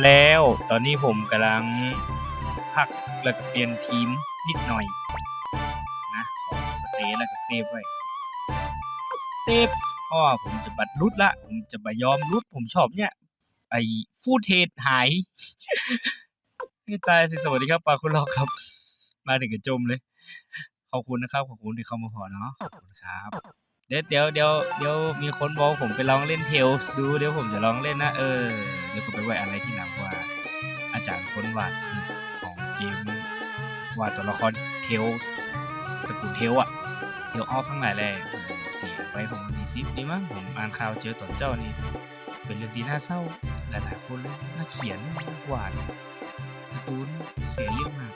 แล้วตอนนี้ผมกำลังพักแล้วก็เปลี่ยนทีมนิดหน่อย นะขอสเตย์แล้วก็เซฟไว้เซฟเพราะว่าผมจะบัดรุดละ ผมจะบยอมรุดผมชอบเนี่ย ไอ้ฟูดเทดหายให้ตายสิสวัสดีครับปลาคุณลอกครับ มาถึงกับจมเลย ขอบคุณนะครับ ขอบคุณที่เข้ามาพอเนาะขอบคุณครับ ดี๋ยวเดี๋ยวเดี๋ยวเดี๋ยวมีคนบอกผมไปลองเล่นเทลส์ดูเดี๋ยวผมจะลองเล่นนะเออเดี๋ยวผมไปไว้อะไรที่หนักกว่า อาจารย์ค้นวาดของเกมวาดตัวละครเทลส์ตระกูลเทลอะเทลออฟทั้งหลายแหละเสียไปผมวันที่สิบนี่มั้งผมอ่านข่าวเจอตอนเจ้านี่เป็นเรื่องที่น่าเศร้าหลายๆคนเลยน่าเขียนน่าวาดการ์ตูนเสียเยอะมาก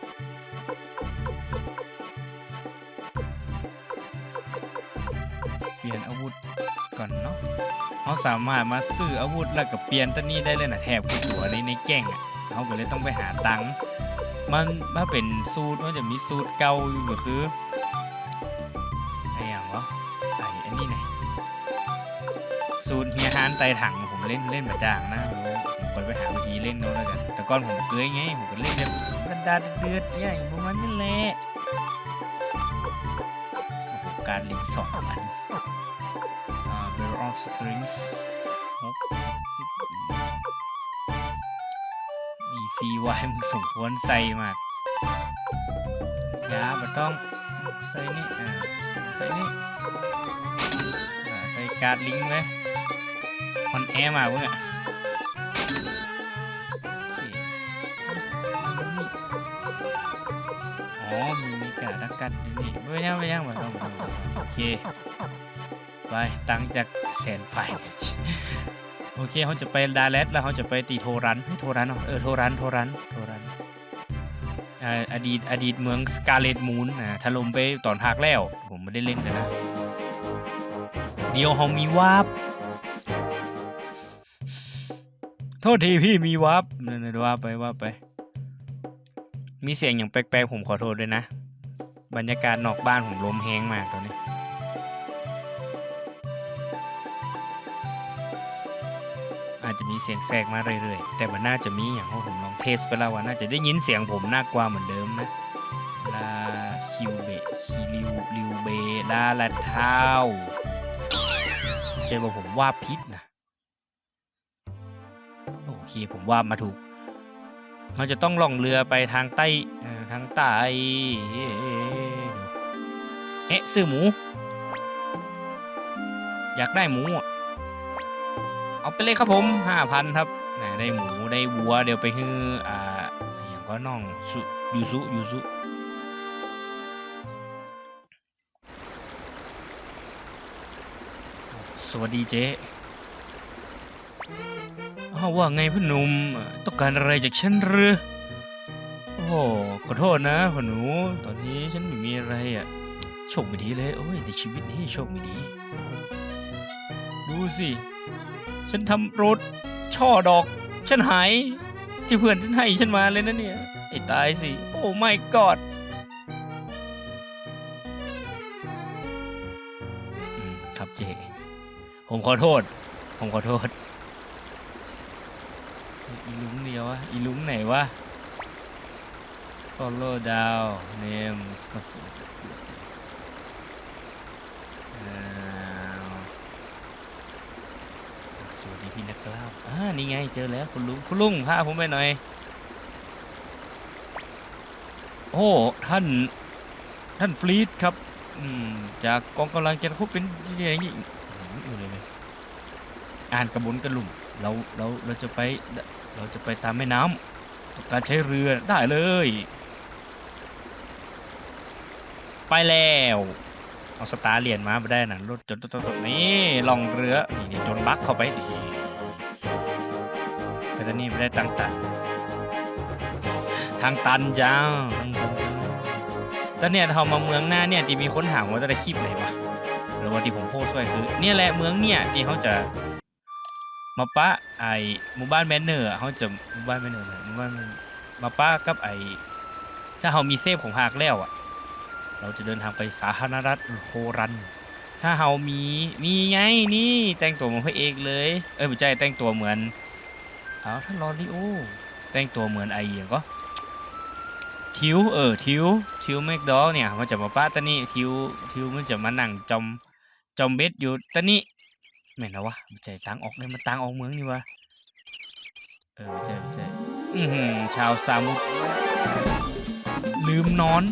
ลี่ยนอาวุธก่อนเนาะเขาสามารถมาซื้ออาวุธแล้วก็เปลี่ยนตัวนี้ได้เลยนะแถบทุกตัวในในแก่งอะเขาก็เลยต้องไปหาตังค์มันถ้าเป็นสูตรมันจะมีสูตรเก่าอยู่ก็คือไอ้อย่างวะไอ้อันนี้ไงสูตรเฮียฮานไตถังผมเล่นเล่นประจางนะผมไปไปหาวิธีเล่นเอาแล้วกันแต่ก่อนผมเคยไงผมก็เล่นแบบกันดาเดือดๆอย่ประมาณนี้แหละการลิงสองอันา Barrel of Strings หกสิบมีฟรีไวมึงสมควรใส่มากยาบัต้องใส่นี่อ่าใส่นี่อ่าใส่การ์ดลิงก์ไหมคอนแอร์มากเว้ยอะโอเคมันมีอ๋อมีมีการ์ดดักกัดอยู่นี่ไม่ยังไม่ยังไม่ต้องไม่ต้องโอเค ไปตังจากแสนไฟโอเคเขาจะไปดาเลสแล้วเขาจะไปตีโทรันให้โทรันเออโทรันโทรันโทรันอดีตอดีตเมืองสกาเลตมูนนะถล่มไปตอนภาคแล้ว ผมไม่ได้เล่นกันนะ เดียวเขามีวาร์ปโทษทีพี่มีวาร์ปนั่นว่าไปว่าไป มีเสียงอย่างแปลกๆผมขอโทษด้วยนะ บรรยากาศนอกบ้านผมลมแห้งมากตอนนี้ มีเสียงแทรกมาเรื่อยๆ แต่มันน่าจะมีอย่างที่ผมลองเทสไปแล้วว่าน่าจะได้ยินเสียงผมน่ากว่าเหมือนเดิมนะลาคิวเบคิริวริวเบลาลาเท้าเจอว่าผมว่าพิษนะโอเคผมว่ามาถูก มันจะต้องล่องเรือไปทางใต้ทางใต้เอ๊ะซื้อหมู อยากได้หมูอะ เอาไปเลยครับผมห้าพันครับได้หมูได้วัวเดี๋ยวไปฮืออ่าอย่างก็น้องสุยูซุยูซุสวัสดีเจ๊ว่าไงพ่อหนุ่มต้องการอะไรจากฉันหรือโอ้โหขอโทษนะพ่อหนูตอนนี้ฉันไม่มีอะไรอะโชคไม่ดีเลยโอ้ยในชีวิตนี้โชคไม่ดี ดูสิ ฉันทำรถช่อดอก ฉันหายที่เพื่อนฉันให้ฉันมาเลยนะเนี่ย ไอ้ตายสิ โอ้ไม่กอดครับเจ ผมขอโทษ ผมขอโทษ อีลุงเดียววะ อีลุงไหนวะ follow down name อ่า ส วัสดีพี่นักกล้ามอ่านี่ไงเจอแล้วคุณลุงคุณลุงพาผมไปหน่อย โอ้ท่าน ท่านฟลีดครับ อืมจากกองกำลังจะคบเป็นยังไงนี่อยู่เลยไหมอ่านกระบวนกระลุ่มเราเราเราจะไปเราจะไปตามแม่น้ำต้องการใช้เรือได้เลย ไปแล้ว เอาสตาร์เหรียญมาไม่ได้นะรถจนต้นนี่ลองเรือ นี่จนบักเข้าไปแต่ตอนนี้ไม่ได้ตั้งตันทางตันจ้าทางตันจ้าตอนเนี้ยเรามาเมืองหน้าเนี่ยที่มีคนถามว่าจะได้คลิปไหนวะหรือว่าที่ผมโพสต์ไว้คือ เนี่ยแหละเมืองเนี่ยที่เขาจะมาปะไอหมู่บ้านแมนเนอร์เขาจะหมู่บ้านแมนเนอร์หมู่บ้านมาปะกับไอถ้าเขามีเซฟของภาคแล้วอะ เราจะเดินทางไปสาธารณรัฐโฮรัน ถ้าเฮามีมีไงนี่แต่งตัวเหมือนพระเอกเลย เอ้ยไม่ใช่แต่งตัวเหมือนเอาท่านลอริโอแต่งตัวเหมือนไอเอียงก็ทิวเออทิวทิวแมกดอเนี่ยมันจะมาป้าตะนี่ทิวทิวมันจะมานั่งจอมจอมเบ็ดอยู่ตะนี่แม่นะวะมันใจตังออกเลยมันตังออกเมืองนี่วะเออใช่ใช่อือหือชาวซามุลืมนอน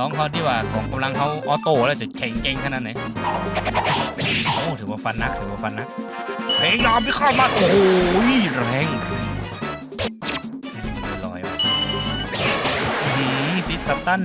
ร้องเขาที่ว่าของกำลังเขาออโต้แล้วจะแข็งเก่งขนาดไหนโอ้ถือว่าฟันนักถือว่าฟันนักเพลงยอมที่เข้ามาโอ้ยแรงลอยๆว่ะอื้อหือติดสตัน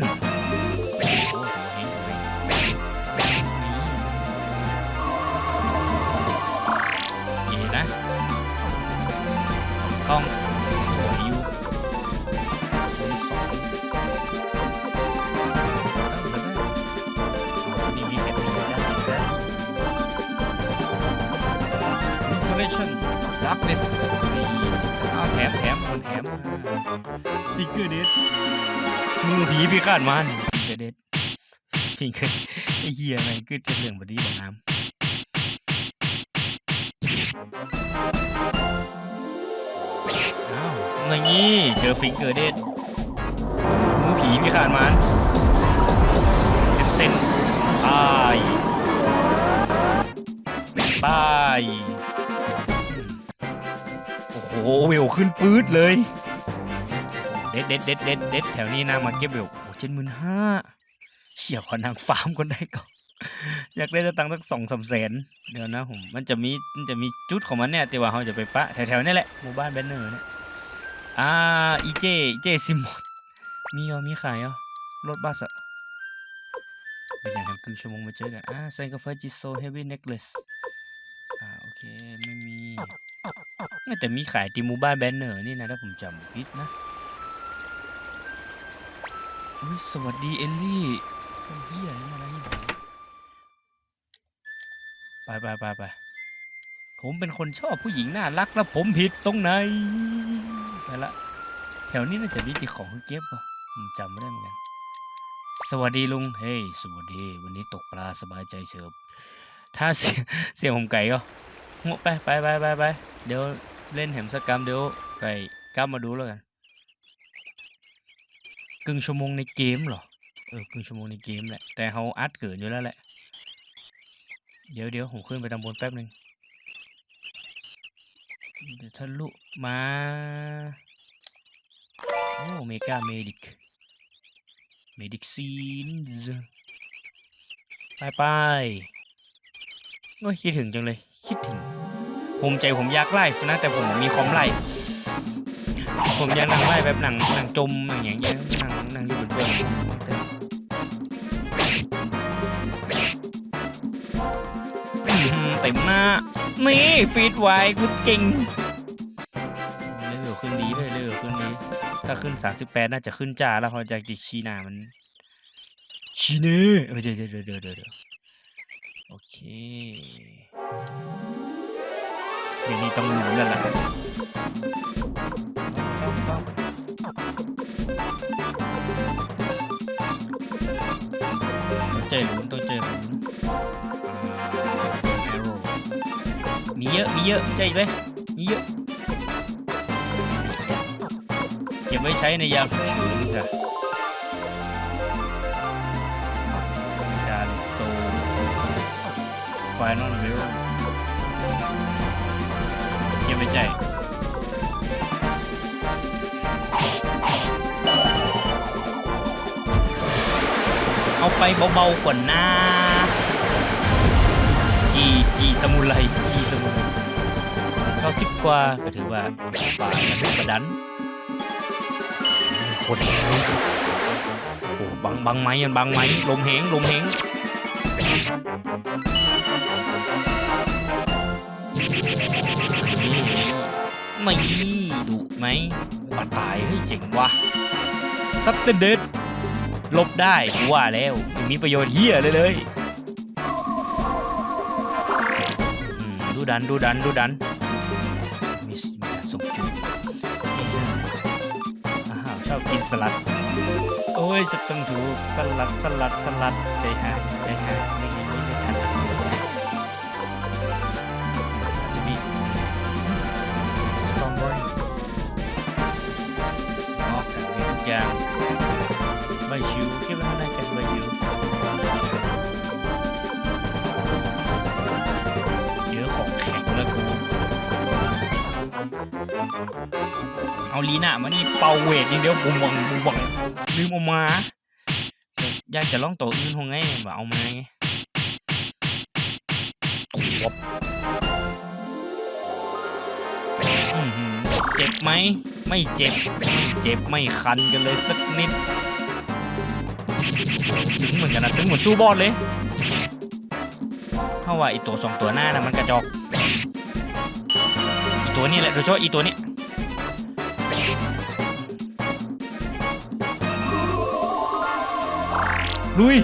ฟิกเกอร์เดดมือผีพิฆาตมารฟิกเกอร์เดดฟิกเกอร์ไอ้เหี้ยแม่งคือจะเรื่องบดีแบบน้ำอ้าวอย่างงี้เจอฟิกเกอร์เดดมือผีพิฆาตมารเส้นเส้นตายตายโอ้โหเวลขึ้นปื๊ดเลย เด็ดเด็ดเด็ดเด็ดเด็ดแถวนี้นางมาเก็บเวลโอ้เจ็ดหมื่นห้าเชี่ยขอนางฟาร์มคนได้ก่อนอยากได้ตังค์สักสองสามแสนเดี๋ยวนะผมมันจะมีมันจะมีจุดของมันเนี่ยแต่ว่าเขาจะไปปะแถวๆนี่แหละหมู่บ้านแบนเนอร์เนี่ยอ่าอีเจอีเจซิมอนมีเหรอมีขายเหรอรถบัสอะเป็นอย่างนั้นครึ่งชั่วโมงมาเจอกันอ่าไซนกาแฟจิโซเฮฟวี่เน็กเลสอ่าโอเคไม่มีน่มีขายที่หมู่บ้านแบนเนอร์นี่นะถ้าผมจำผิดนะ อุ๊ยสวัสดีเอลลี่เฮียนี่มาแล้วนี่ไปไปไปไปผมเป็นคนชอบผู้หญิงน่ารักแล้วผมผิดตรงไหนไปละแถวนี้น่าจะมีที่ของเก็บก็ผมจำไม่ได้เหมือนกัน สวัสดีลุง เฮ้ยสวัสดี วันนี้ตกปลาสบายใจเฉิบถ้าเสียงเสียงผมไก่ก็งะไปไปไปไปไปเดี๋ยวเล่นแหมสกรรมเดี๋ยวไปกลับมาดูแล้วกัน ครึ่งชั่วโมงในเกมเหรอ เออครึ่งชั่วโมงในเกมแหละ แต่เขาอัดเกินอยู่แล้วแหละ เดี๋ยวเดี๋ยวผมขึ้นไปตำบลแป๊บหนึ่งเดี๋ยวทะลุมา โอ้เมกาเมดิก เมดิกซีนไปไปโอ้ยคิดถึงจังเลย คิดถึงภูมิใจผมอยากไล่นะ แต่ผมมีคอมไล่ ผมอยากนั่งไล่แบบหนังหนังจมหนังอย่างเงี้ยหนังหนังอยู่บนเบื้องเต็มหน้า นี่ฟีดไว้กูเก่งเลือขึ้นดีเลยเลือขึ้นดีถ้าขึ้น 38 น่าจะขึ้นจ้าแล้วพอจากดิชีนามันชีเน่เออเดี๋ยวเดี๋ยวเดี๋ยวเดี๋ยวเดี๋ยวโอเคนี้ต้องรู้แล้วล่ะ เจอลุ้นต้องเจอลุ้นอ่า arrow มีเยอะ มีเยอะใจไหมมีเยอะ เก็บไว้ใช้ในยามฉุกเฉินดีกว่าการสโตน final arrow เก็บไว้ใจ เอาไปเบาๆก่อนนะจีจีสมุไรจีสมุไรเก้าสิบกว่าก็ถือว่าป่ามันดุประดันคตรแรงโอ้บังบังไม้ยันบังไม้ลมแหงลมแหงนี่ไม่ดุไหมว่าตายเฮ้เจ๋งว่ะซัตเตเดด ลบได้กูว่าแล้วมีประโยชน์เฮียเลยเลยดูดันดูดันดูดันมีมีส่งจุดอ้าชอบกินสลัด โอ้ยจต้งถูกสลัดสลัดสลัดใจหายใจหายไม่ไม่ไม่ทันจะมีสตรอเบอรี่ออกทุกอย่าง ในกันใบชิวเจอะของแข็งแล้วกู เอาลีน่ามานี่เป่าเวทอย่างเดียวบุมบังบุมบังลืมออกมาอยากจะลองตัวอื่นหงไงแบบเอามาไงตบเจ็บไหม ไม่เจ็บ ไม่เจ็บ ไม่คันกันเลยสักนิด ถึงเหมือนกันนะถึงเหมือนตู้บอลเลยเท่าว่าอีตัวสองตัวหน้านะมันกระจอกอีตัวนี้แหละโดยเฉพาะอีตัวนี้ลุย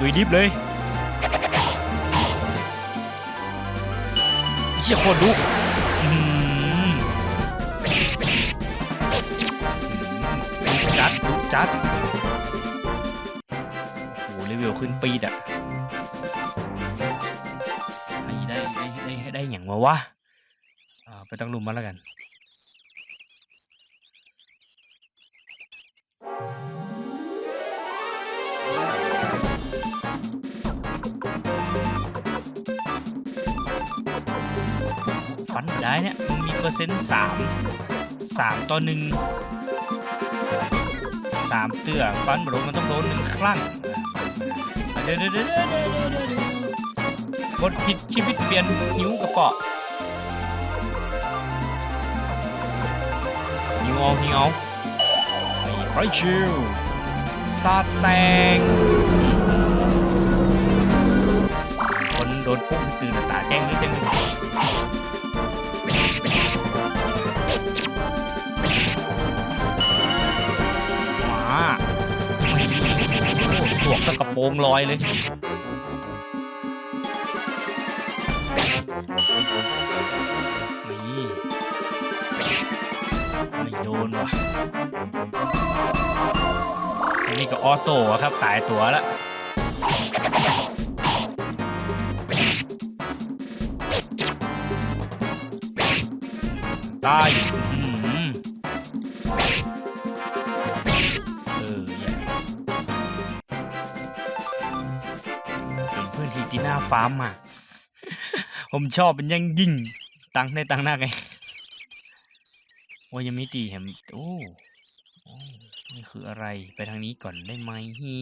ลุยดิฟเลยเชี่ยโคตรดุอื้อหือดุจัดดุจัด โอ้โหเลเวขึ้นปีดอะไอ้ได้ได้ได้ได้อย่างมาวะอ่าไปตั้งลุมมาแล้วกันฟันได้เนี่ยมันมีเปอร์เซ็นต์สามสามต่อหนึ่งสามเตื้อฟันบรมันต้องโดนหนึ่งครั้ง เดี๋ยวเดี๋ยวเดี๋ยวกดผิดชีวิตเปลี่ยนหิวกระเปาะหิวเอาหิวเอาไม่ค่อยชิวซาดแซงคนโดนปุ๊บตื่นตาแจ้งหรือแจ้ง โอ้สวกสกระโปรงลอยเลยนี่ไม่โดนว่ะนนี้ก็ออโต้ครับตายตัวแล้วตายาฟาร์มมาก ผมชอบเป็นยังยิ่ง ตังในตังหน้าไงโอ้ยยังไม่ตีแฮมโอ้โอ้นี่คืออะไรไปทางนี้ก่อนได้ไหมฮี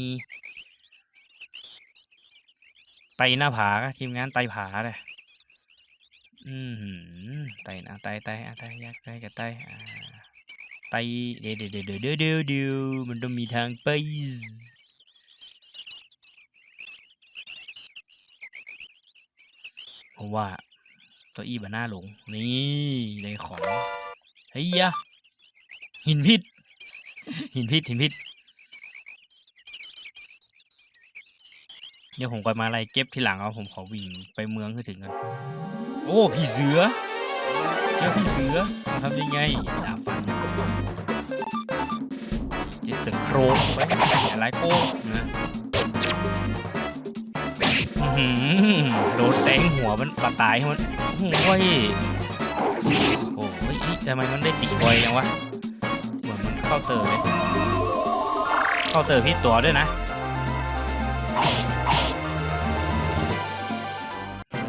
ไตหน้าผาครับทีมงานไตผาเลยอืมไตนะไตไตไตยักไตกับไตไตเดียวเดียวเดี๋ยวเดี๋ยวเดี๋ยวเดี๋ยวมันต้องมีทางไป ผมว่าตัวอีบาน่าหลง นี่เลยของเฮ้ยหินพิษ หินพิษหินพิษเดี๋ยวผมก็มาไล่เก็บทีหลังเอาผมขอวิ่งไปเมืองให้ถึงกันโอ้พี่เสือ เจอพี่เสือทำยังไงดาบฟันจะเสือโครงไปอะไรโก้นะ โดนแทงหัวมันปะตายให้มันโอ้ยโอ้ยทำไมมันได้ตีบอยยังวะ เหมือนมันเข้าเตอร์เลยเข้าเตอร์พี่ตัวด้วยนะ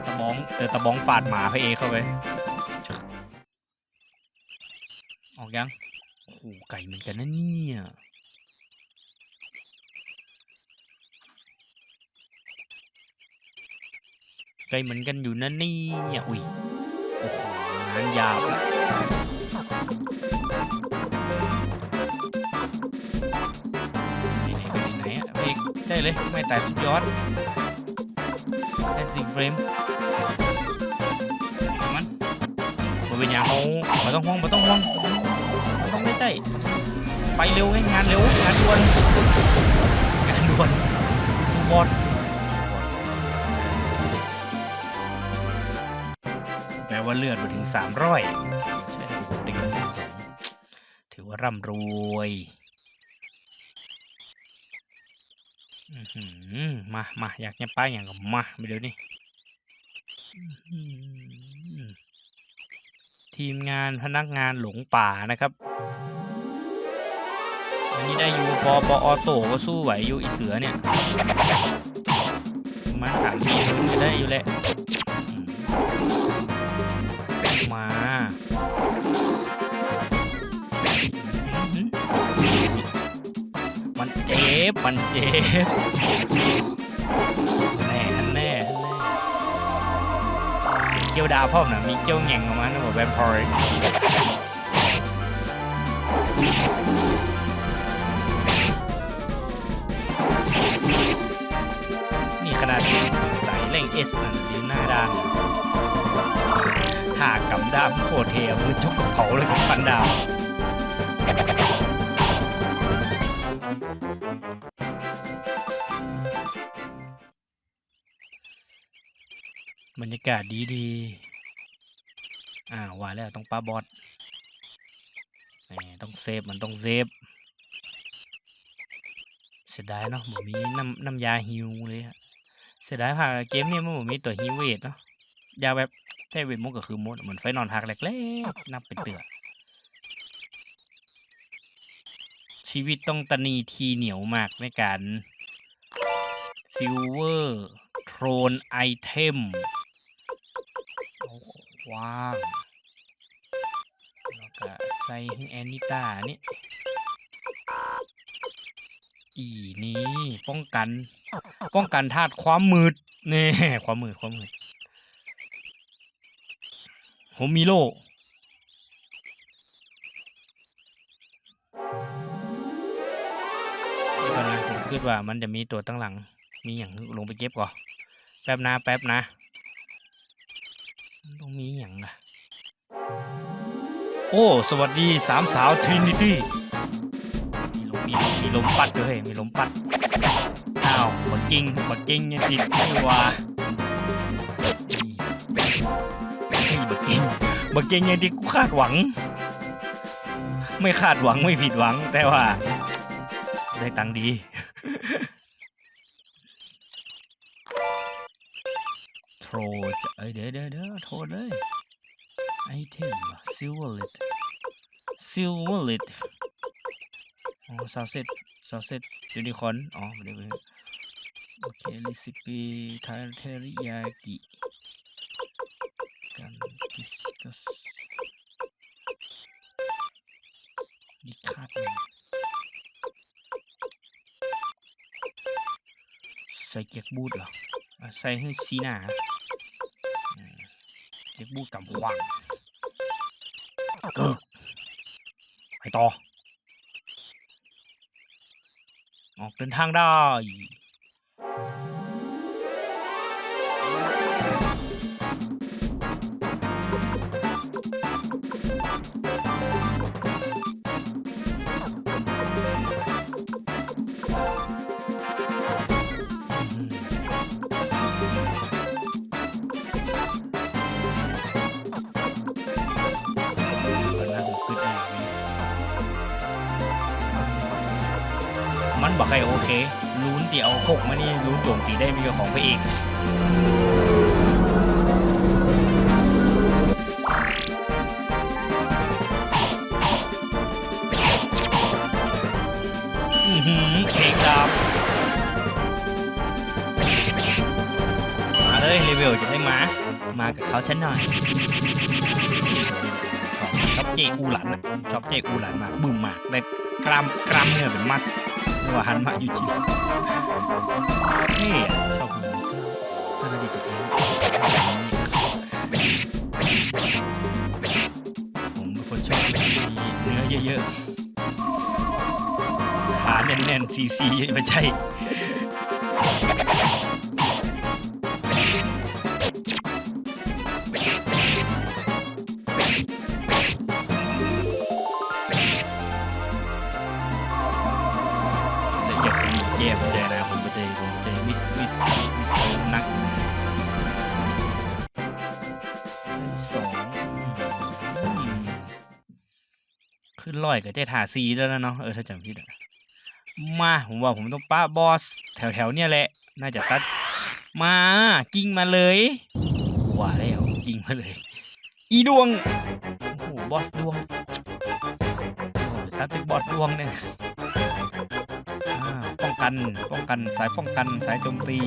ตะบองเจอตะบองปาดหมาพระเอเข้าไป ออกยัง โอ้ไก่เหมือนกันนะเนี่ย ไก่เหมือนกันอยู่นะเนี่ยอุ้ยโอ้โหงานยาวละไหนไปไหนๆอะเพกได้เลย ไม่แตายสุดยอดแอนซิงเฟรมมันมันเป็นอย่างเขาไม่ต้องห่วงไม่ต้องห่วงไม่ต้องไม่ใจไปเร็วไงงานเร็วงานด่วนงานด่วนสปอร์ต ว่าเลือดมาถึงสามร้อยใช่โอ้โหได้กันสองถือว่าร่ำรวยมา มา อยากจะไปอย่างกับมาไปเดี๋ยวนี้ทีมงานพนักงานหลงป่านะครับ อันนี้ได้อยู่พอปอโตก็สู้ไหวอยู่อีเสือเนี่ยประมาณสามทีมันก็ได้อยู่แหละ มามันเจ็บ มันเจ็บแน่แน่แน่เขี้ยวดาวพ่อมนะมีเขี้ยวแง่งออกมานะบอกแวมพอยนี่ขนาดสายเร่งเอสนะยืนหน้าด้าน หากกำดามโคตรเทเอามือจกกระเผาเลยกับฟันดาวบรรยากาศดีดีอ่าว่าแล้วต้องปาบอสต้องเซฟมันต้องเซฟเสียดายเนาะผมมีน้ำน้ำยาฮิวเลยอะเสียดายผ่าเกมเนี่ยมันบ่มีตัวฮิวเวทเนาะยาแบบ แค่เวมุกก็คือมดเหมือนไฟนอนพักแรกๆนับเป็นเตือชีวิตต้องตนีทีเหนียวมากในการซิลเวอร์โทรนไอเทมว้างแล้วก็ใส่ให้แอนนิต้านี่อีนี้ป้องกัน ป้องกันธาตุความมืดนี่ความมืดความมืด ผมมีโล่เดี๋ยวก่อนนะผมคิดว่ามันจะมีตัวตั้งหลัง มีอย่างลงไปเก็บก่อนแป๊บนะแป๊บนะต้องมีอย่างอะโอ้ สวัสดีสามสาวทรินิตี้มีลมมีลมมีลมปัดด้วยมีลมปัดอ้าวบักกิ้งบักกิ้งยังติดไม่ว่า บักกิ้งบักกิ้งยังที่กูคาดหวัง ไม่คาดหวังไม่ผิดหวัง แต่ว่า ได้ตังค์ดี โทรจะเอ้ยเดี๋ยวเดี๋ยวเดี๋ยวโทรเลยไอเทมซิลเวอร์ลิตซิลเวอร์ลิตอ๋อซาเซตซาเซตยูนิคอนอ๋อไม่ได้โอเคลิซิปีทเทริยากิ ใส่เกียร์บูทเหรอใส่ให้ซีหนาเก็บบูดกับขวางเกอไปต่อ ออกเดินทางได้ โอเคลุ้นที่เอาหกมานี่ลุ้นโจมตีได้มีของพระเอกอือหือเพลงดามมาเลยรีวิวจะได้มา มากับเขาฉันหน่อยชอบเจอูหลันอะชอบเจอูหลันมากบึ้มมากได้กรามกรามเนื้อเป็นมัส หว่าหันมาอยู่จีเท่ชอบมีเจ้าเจ้าหน้าที่ตัวเองผมเป็นคนชอบมีเนื้อเยอะๆขาแน่นๆซีซีไม่ใช่ มิสมิสมิสอร์นักได้สองอืมขึ้นลอยกับเจทาซีแล้วนะเนาะเออถ้าจำผิดอะมาผมว่าผมต้องป้าบอสแถวแถวๆเนี่ยแหละ น่าจะตัดมากิ้งมาเลยว่าแล้วกิ้งมาเลย อีดวงโอ้โหบอสดวงตัดเป็นบอสดวงเนี่ย กัน ป้องกันสายป้องกันสายโจมตี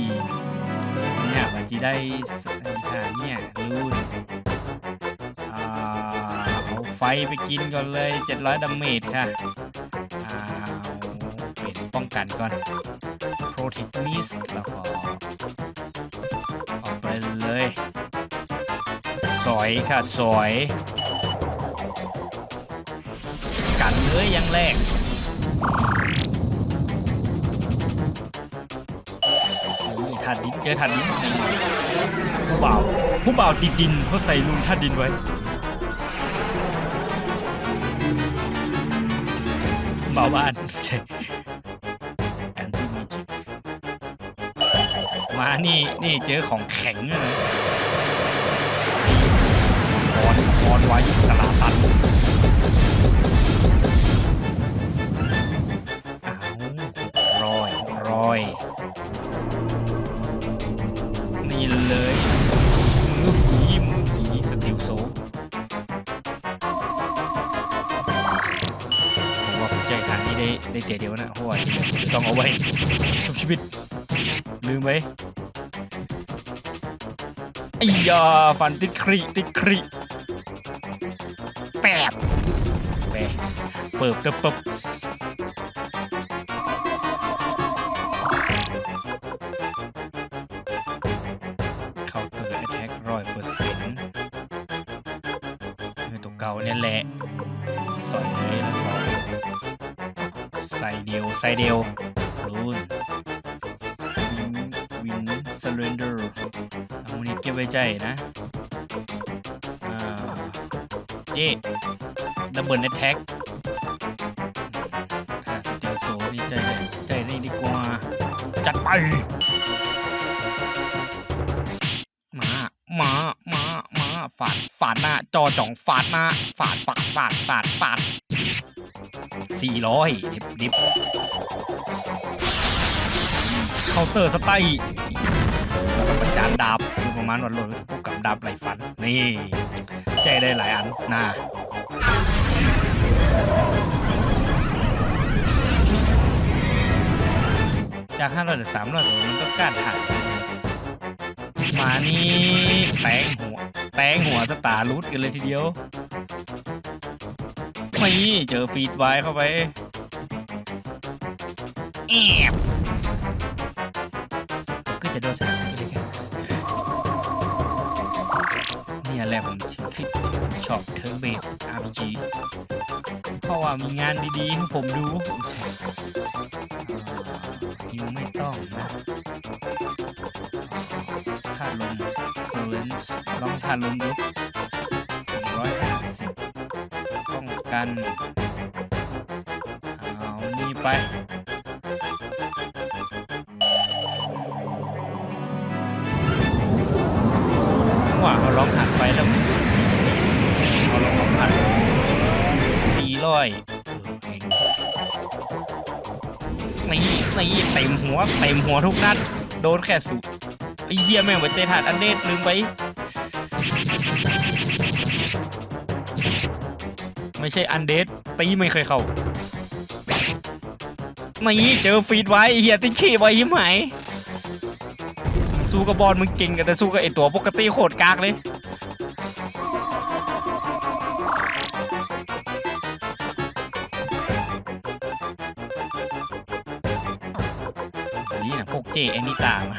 เนี่ยมันจะได้สอ่าเนี่ยรูนเอาไฟไปกินก่อนเลย 700ดาเมจค่ะเอาเป็นป้องกันก่อน Protect m i s แล้วก็เอาไปเลยสอยค่ะสอย กันเลยอยังแรก จอถานนี่ผู้บ่าวผู้บ่าวติดดินเขาใส่ลุนถาดินไว้บ่าวบ้านใช่แอนตี้เมจิกมานี่นี่เจอของแข็งเลยนะออนออนไว้สลาตัน ได้ได้เตะเดียวนะเพราะว่าที่เหลือผมจะต้องเอาไว้ชุบชีวิต ลืมไว้ไอ้ยาฟันติดครีติดครีแปบแปบเปิบเติบเปิบ ส่เดียวลูนวินวินเซเรนเดอร์เอานี้เก็บไว้ใจนะอ่าเจ๊ดับเบิลแอทแทกถ้าสเตลโซนี่ใจได้ใจนี่ดีกว่า จัดไป มา มา มา มา ฝาด ฝาดหน้า จอจ่อง ฝาดหน้า ฝาด ฝาด ฝาด ฝาด ฝาด สี่ร้อยดิบดิบเคาน์เตอร์สไตล์แล้วก็ประจานดาบประมาณวันหลดพวกกับดาบไหลฟัน นี่ใจได้หลายอันนะจากห้าร้อยเหลือสามร้อยมันต้องการถ่ายมานี่แตงหัว แตงหัวสตาร์รูทกันเลยทีเดียว เจอฟีดไว้เข้าไปแอบก็จะโดนสนามเลยกันเนี่ยแหละผมคิดคิดชอบเทอร์เบส RPG เพราะว่ามีงานดีๆให้ผมดูใช่ยิวไม่ต้องนะท่าลมเซเลนส์ลองท่าลมดู กัน เอานี่ไปว่าเอาลองหันไปแล้วเอาลองลองหันสี่ร้อยนี่นี่เต็มหัวเต็มหัวทุกนัด โดนแค่สุไอ้เหี้ยแม่งไปเตะถาดอันเดดลืมไป ไม่ใช่อันเดดตีไม่เคยเข้านี่เจอฟีดไว้เหี้ยติ๊กขี้ไว้ยิ้มหายสู้กับบอลมึงเก่งกันแต่สู้กับไอตัวปกติโคตรกากเลยนี่นะพวกเจแอนิตามา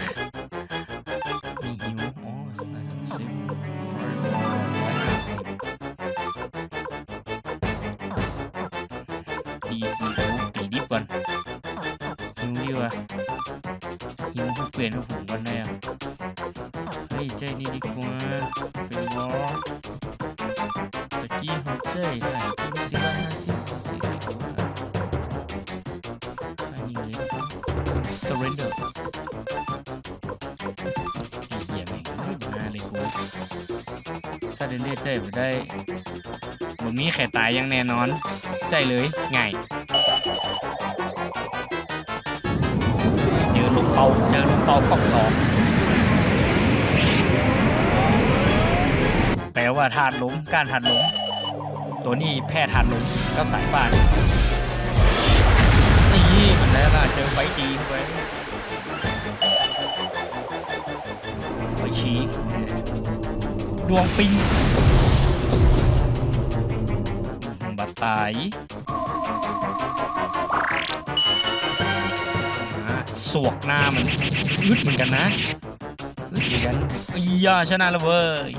ายอย่างแน่นอน ใจเลยง่ายเจอลูกเป่าเจอลูกเป่ากอกสองแปลว่าธาตุล้มการธาตุล้มตัวนี้แพ้ธาตุล้มกับสายฟ้านี่นี่มันแล้วล่ะเจอไฟจีไปไฟชีกดวงปิง ตายสวกหน้ามันอึดเหมือนกันนะอึดเหมือนกันอียาชนะแล้วเว้ย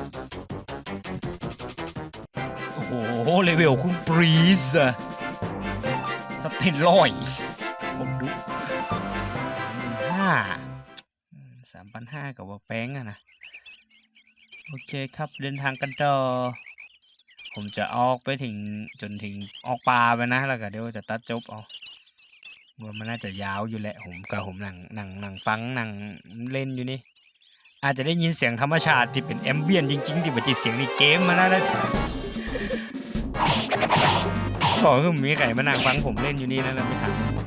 โอ้โห เลเวลคุณปรีสอะสเตนร้อยผมดูห้าสามพันห้ากับว่าแป้งอะนะ โอเคครับเดินทางกันต่อ ผมจะออกไปถึงจนถึงออกปลาไปนะแล้วก็เดี๋ยวจะตัดจบเอาว่ามันน่าจะยาวอยู่แหละผมกับผมนั่งนั่งนั่งฟังนั่งเล่นอยู่นี่ อาจจะได้ยินเสียงธรรมชาติที่เป็นแอมเบียนจริงๆ ที่เป็นเสียงในเกมมานะแล้วบอคือมีใครมานั่งฟังผมเล่นอยู่นี่นั่นแหละไม่ทัน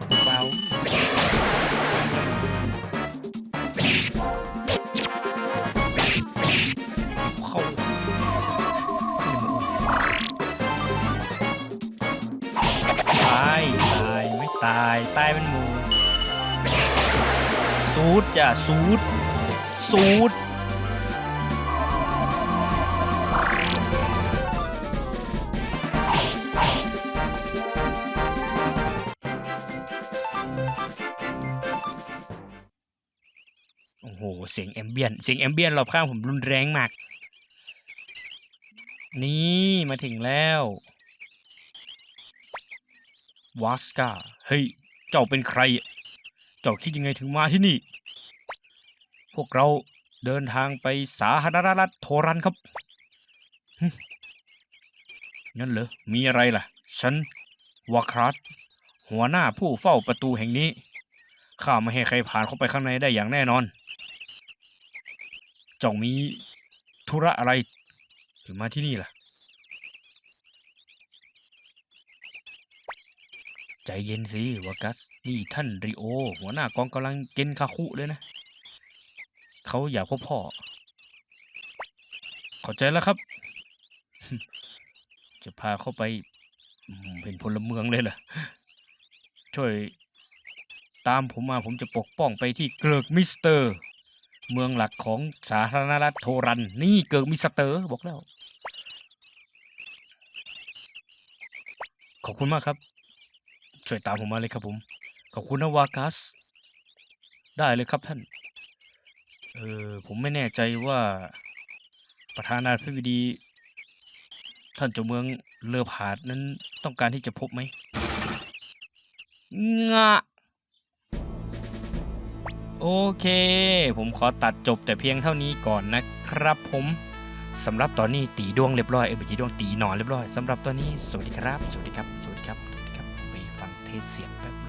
ตายตายเป็นหมูสูดจ้ะสูดสูดโอ้โห เสียงแอมเบียน เสียงแอมเบียนรอบข้างผมรุนแรงมาก นี่มาถึงแล้ว วาสกาเฮ้ย เจ้าเป็นใคร เจ้าคิดยังไงถึงมาที่นี่ พวกเราเดินทางไปสาธารณรัฐโทรันครับนั่นเหรอ มีอะไรล่ะ ฉันวาครัสหัวหน้าผู้เฝ้าประตูแห่งนี้ ข้าไม่ให้ใครผ่านเข้าไปข้างในได้อย่างแน่นอน เจ้ามีธุระอะไรถึงมาที่นี่ล่ะ ใจเย็นสิวากัส นี่ท่านริโอ หัวหน้ากองกำลังเกนคาคุเลยนะ เขาอยากพบพ่อ เข้าใจแล้วครับ จะพาเข้าไปเป็นพลเมืองเลยเหรอ ช่วยตามผมมาผมจะปกป้องไปที่เกิร์กมิสเตอร์ เมืองหลักของสาธารณรัฐโทรัน นี่เกิร์กมิสเตอร์บอกแล้ว ขอบคุณมากครับ ช่วยตามผมมาเลยครับผม ขอบคุณนะวากัส ได้เลยครับท่าน เออผมไม่แน่ใจว่า ประธานาธิบดี ท่านเจ้าเมืองเลอผาดนั้นต้องการที่จะพบไหมงะโอเค ผมขอตัดจบแต่เพียงเท่านี้ก่อนนะครับผมสำหรับตอนนี้ตีดวงเรียบร้อยเออไม่ใช่ดวงตีหนอนเรียบร้อยสำหรับตอนนี้สวัสดีครับ สวัสดีครับ สวัสดีครับ สวั